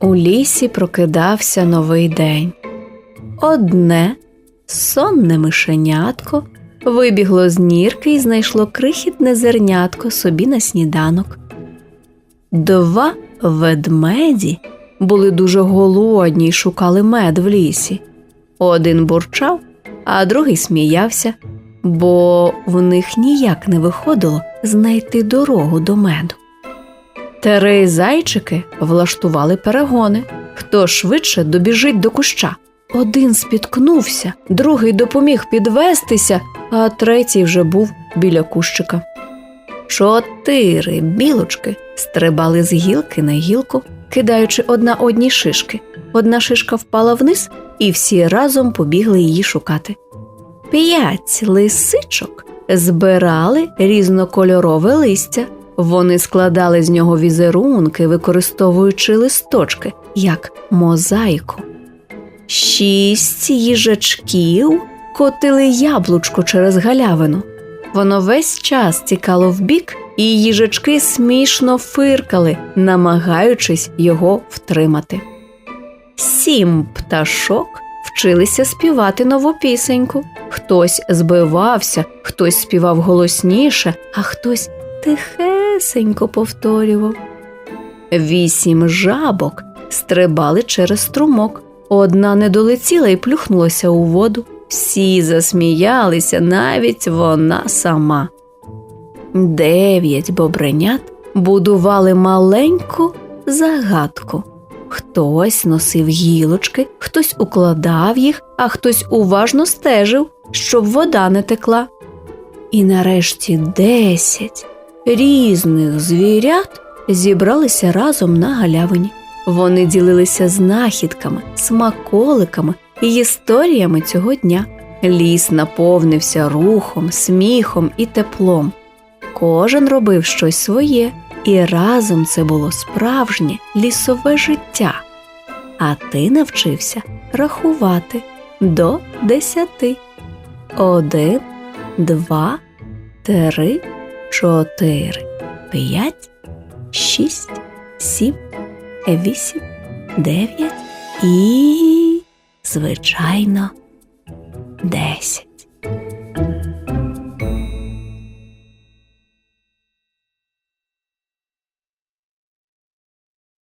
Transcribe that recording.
У лісі прокидався новий день. Одне сонне мишенятко вибігло з нірки і знайшло крихітне зернятко собі на сніданок. Два ведмеді були дуже голодні й шукали мед в лісі. Один бурчав, а другий сміявся, бо в них ніяк не виходило знайти дорогу до меду. Три зайчики влаштували перегони. Хто швидше добіжить до куща. Один спіткнувся, другий допоміг підвестися, а третій вже був біля кущика. Чотири білочки стрибали з гілки на гілку, кидаючи одна одній шишки. Одна шишка впала вниз, і всі разом побігли її шукати. П'ять лисичок збирали різнокольорове листя. Вони складали з нього візерунки, використовуючи листочки, як мозаїку. Шість їжачків котили яблучко через галявину. Воно весь час тікало вбік, і їжачки смішно фиркали, намагаючись його втримати. Сім пташок вчилися співати нову пісеньку. Хтось збивався, хтось співав голосніше, а хтось тихесенько повторював. Вісім жабок стрибали через струмок. Одна не долетіла і плюхнулася у воду. Всі засміялися, навіть вона сама. Дев'ять бобренят будували маленьку загадку. Хтось носив гілочки, хтось укладав їх, а хтось уважно стежив, щоб вода не текла. І нарешті десять різних звірят зібралися разом на галявині. Вони ділилися знахідками, смаколиками і історіями цього дня. Ліс наповнився рухом, сміхом і теплом. Кожен робив щось своє, і разом це було справжнє лісове життя. А ти навчився рахувати до десяти. Один, два, три, чотири, п'ять, шість, сім, вісім, дев'ять і, звичайно, десять.